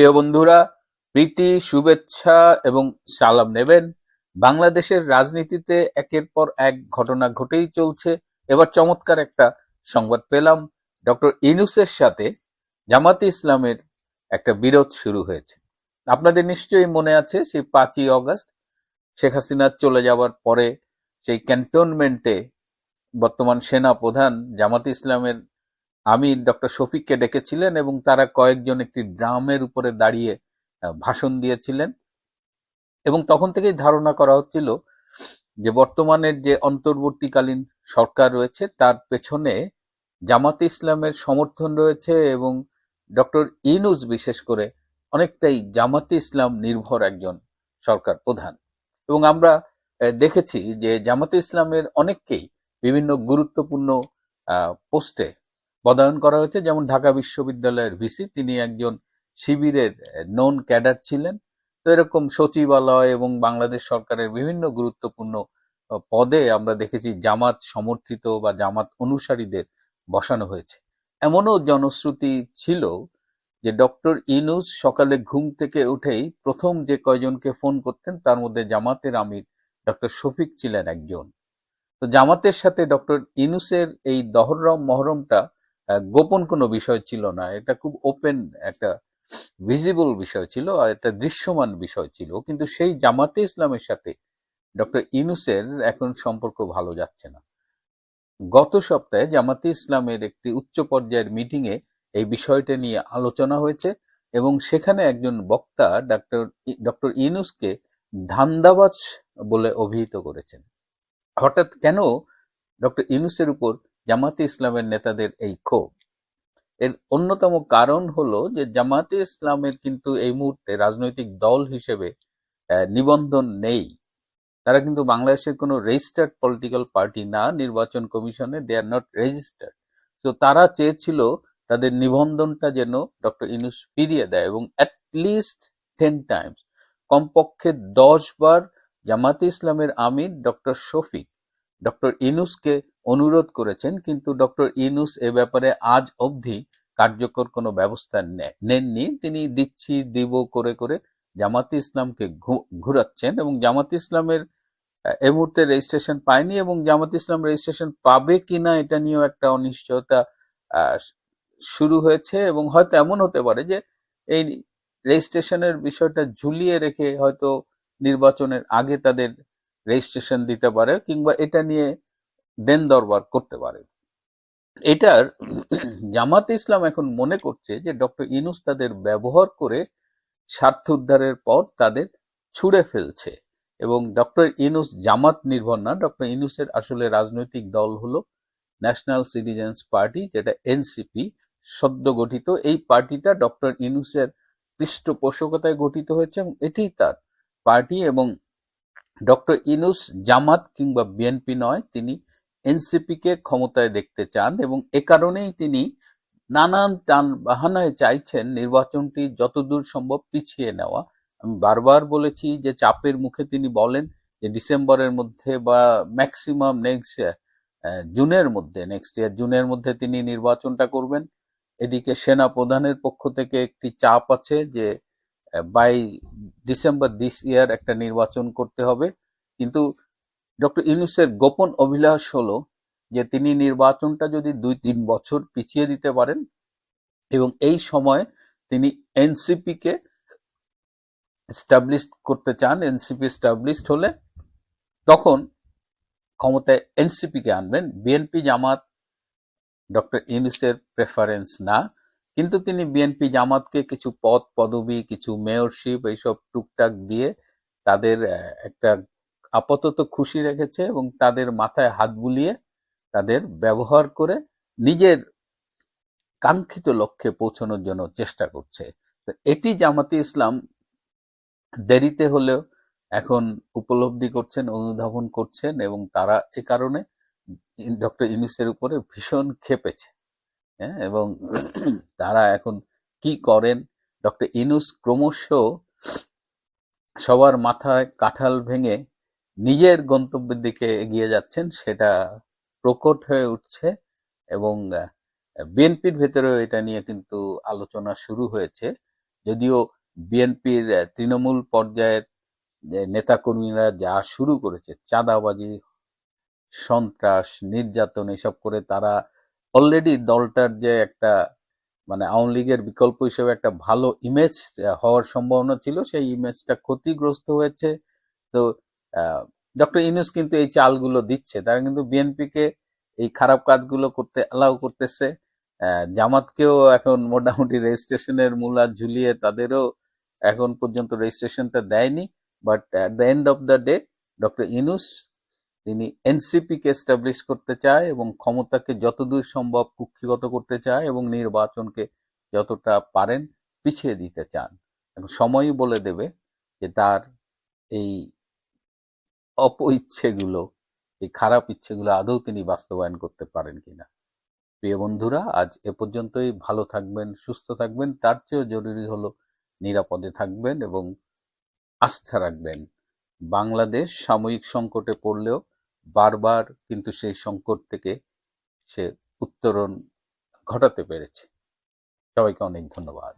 প্রিয় বন্ধুরা, প্রীতি, শুভেচ্ছা এবং সালাম নেবেন। বাংলাদেশের রাজনীতিতে একের পর এক ঘটনা ঘটেই চলছে। এবার চমৎকার একটা সংবাদ পেলাম। ডক্টর ইনুসের সাথে জামাতে ইসলামের একটা বিরোধ শুরু হয়েছে। আপনাদের নিশ্চয়ই মনে আছে, সেই পাঁচই অগস্ট শেখ হাসিনা চলে যাওয়ার পরে সেই ক্যান্টনমেন্টে বর্তমান সেনা প্রধান জামাত ইসলামের আমির ডক্টর শফিককে ডেকেছিলেন এবং তারা কয়েকজন একটি ড্রামের উপরে দাঁড়িয়ে ভাষণ দিয়েছিলেন। এবং তখন থেকেই ধারণা করা হচ্ছিল যে বর্তমানের যে অন্তর্বর্তীকালীন সরকার রয়েছে, তার পেছনে জামাতে ইসলামের সমর্থন রয়েছে এবং ডক্টর ইনুস বিশেষ করে অনেকটাই জামাতে ইসলাম নির্ভর একজন সরকার প্রধান। এবং আমরা দেখেছি যে জামাতে ইসলামের অনেককেই বিভিন্ন গুরুত্বপূর্ণ পোস্টে পদায়ন করা হয়েছে। যেমন ঢাকা বিশ্ববিদ্যালয়ের ভিসি, তিনি একজন শিবিরের নন ক্যাডার ছিলেন। তো এরকম সচিবালয় এবং বাংলাদেশ সরকারের বিভিন্ন গুরুত্বপূর্ণ পদে আমরা দেখেছি জামাত সমর্থিত বা জামাত অনুসারীদের বসানো হয়েছে। এমনও জনশ্রুতি ছিল যে ডক্টর ইনুস সকালে ঘুম থেকে উঠেই প্রথম যে কয়জনকে ফোন করতেন, তার মধ্যে জামাতের আমির ডক্টর শফিক ছিলেন একজন। তো জামাতের সাথে ডক্টর ইনুসের এই দহরম মহরমটা গোপন কোনো বিষয় ছিল না। এটা খুব ওপেন একটা ভিজিবল বিষয় ছিল আর একটা দৃশ্যমান বিষয় ছিল। কিন্তু সেই জামাতে ইসলামের সাথে ডক্টর ইনুসের এখন সম্পর্ক ভালো যাচ্ছে না। গত সপ্তাহে জামাতে ইসলামের একটি উচ্চ পর্যায়ের মিটিংয়ে এই বিষয়টা নিয়ে আলোচনা হয়েছে এবং সেখানে একজন বক্তা ডক্টর ডক্টর ইনুসকে ধান্দাবাজ বলে অভিহিত করেছেন। হঠাৎ কেন ডক্টর ইনুসের উপর জামাতে ইসলামের নেতাদের এই ক্ষোভ। এর অন্যতম কারণ হলো যে জামাতে ইসলামের কিন্তু এই মুহূর্তে রাজনৈতিক দল হিসেবে নিবন্ধন নেই। তারা কিন্তু বাংলাদেশের কোনো রেজিস্টার্ড পলিটিক্যাল পার্টি না, নির্বাচন কমিশনে দে আর নট রেজিস্টার্ড তো তারা চেয়েছিল তাদের নিবন্ধনটা যেন ডক্টর ইনুস ফিরিয়ে দেয় এবং লিস্ট টেন টাইমস কমপক্ষে দশ বার জামাতে ইসলামের আমির ডক্টর শফিক, ডক্টর ইনুসকে অনুরোধ করেছেন, কিন্তু ডক্টর ইনুস এ ব্যাপারে আজ অবধি কার্যকর কোনো ব্যবস্থা নেননি। তিনি দিচ্ছি, দিব করে করে জামাতে ইসলামকে ঘুরাচ্ছেন এবং জামাতে ইসলামের, এ মুহূর্তে রেজিস্ট্রেশন পায়নি এবং জামাত ইসলাম রেজিস্ট্রেশন পাবে কিনা এটা নিয়েও একটা অনিশ্চয়তা শুরু হয়েছে এবং হয়তো এমন হতে পারে যে এই রেজিস্ট্রেশনের বিষয়টা ঝুলিয়ে রেখে হয়তো নির্বাচনের আগে তাদের রেজিস্ট্রেশন দিতে পারে কিংবা এটা নিয়ে দেন দরবার করতে পারে। এটার জামাত ইসলাম এখন মনে করছে যে ডক্টর ইনুস তাদের ব্যবহার করে স্বার্থ উদ্ধারের পর তাদের ছুঁড়ে ফেলছে এবং ডক্টর ইনুস জামাত নির্ভর না। ডক্টর ইনুসের আসলে রাজনৈতিক দল হলো ন্যাশনাল সিটিজেন্স পার্টি, যেটা এনসিপি সদ্য গঠিত। এই পার্টিটা ডক্টর ইনুসের পৃষ্ঠপোষকতায় গঠিত হয়েছে এবং এটি তার পার্টি এবং ডক্টর ইনুস জামাত কিংবা বিএনপি নয়, তিনি এনসিপি কে ক্ষমতায় দেখতে চান এবং এ কারণেই তিনি নানান টান বাহানায় চাইছেন নির্বাচনটি যতদূর সম্ভব পিছিয়ে নেওয়া। আমি বারবার বলেছি যে চাপের মুখে তিনি বলেন যে ডিসেম্বরের মধ্যে বা ম্যাক্সিমাম নেক্সট জুনের মধ্যে, নেক্সট ইয়ার জুনের মধ্যে তিনি নির্বাচনটা করবেন। এদিকে সেনা প্রধানের পক্ষ থেকে একটি চাপ আছে যে বাই ডিসেম্বর দিস ইয়ার একটা নির্বাচন করতে হবে। কিন্তু ডক্টর ইউনুসের গোপন অভিলাষ হলো যে তিনি নির্বাচনটা যদি দুই তিন বছর পিছিয়ে দিতে পারেন এবং এই সময় তিনি এনসিপি কে এস্টাবলিশ করতে চান, এনসিপি এস্টাবলিশড হলে তখন ক্ষমতায় এনসিপি কে আনবেন। বিএনপি জামাত ডক্টর ইউনুসের প্রেফারেন্স না, কিন্তু তিনি বিএনপি জামাতকে কিছু পদ, পদবি, কিছু মেয়রশিপ এইসব টুকটাক দিয়ে তাদের একটা আপাতত খুশি রেখেছে এবং তাদের মাথায় হাত বুলিয়ে তাদের ব্যবহার করে নিজের কাঙ্ক্ষিত লক্ষ্যে পৌঁছানোর জন্য চেষ্টা করছে। এটি জামাতে ইসলাম দেরিতে হলেও এখন উপলব্ধি করছেন, অনুধাবন করছেন এবং তারা এ কারণে ডক্টর ইউনুসের উপরে ভীষণ ক্ষেপেছে। হ্যাঁ এবং তারা এখন কি করেন? ডক্টর ইনুস ক্রমশ সবার মাথায় কাঁঠাল ভেঙে নিজের গন্তব্যের দিকে এগিয়ে যাচ্ছেন, সেটা প্রকট হয়ে উঠছে এবং বিএনপির ভেতরেও এটা নিয়ে কিন্তু আলোচনা শুরু হয়েছে। যদিও বিএনপির তৃণমূল পর্যায়ের নেতাকর্মীরা যা শুরু করেছে, চাঁদাবাজি, সন্ত্রাস, নির্যাতন, এসব করে তারা অলরেডি দলটার যে একটা মানে আওয়ামী লীগের বিকল্প হিসেবে একটা ভালো ইমেজ হওয়ার সম্ভাবনা ছিল, সেই ইমেজটা ক্ষতিগ্রস্ত হয়েছে। তো ডক্টর ইনুস কিন্তু এই চালগুলো দিচ্ছে। তারা কিন্তু বিএনপিকে এই খারাপ কাজগুলো করতে অ্যালাউ করতেছে। জামাতকেও এখন মোটামুটি রেজিস্ট্রেশনের মূলা ঝুলিয়ে তাদেরও এখন পর্যন্ত রেজিস্ট্রেশনটা দেয়নি। But at the end of the day doctor Yunus তিনি এনসিপি কে এস্টাবলিশ করতে চায় এবং ক্ষমতাকে যতদূর সম্ভব কুক্ষিগত করতে চায় এবং নির্বাচনকে যতটা পারেন পিছিয়ে দিতে চান। এখন সময়ই বলে দেবে যে তার এই অপ ইচ্ছেগুলো এই খারাপ ইচ্ছেগুলো আদৌ তিনি বাস্তবায়ন করতে পারেন কিনা। প্রিয় বন্ধুরা, আজ এ পর্যন্তই। ভালো থাকবেন, সুস্থ থাকবেন। তার চেয়েও জরুরি হলো নিরাপদে থাকবেন এবং আস্থা রাখবেন। বাংলাদেশ সাময়িক সংকটে পড়লেও বারবার কিন্তু সেই সংকট থেকে সে উত্তরণ ঘটাতে পেরেছে। সবাইকে অনেক ধন্যবাদ।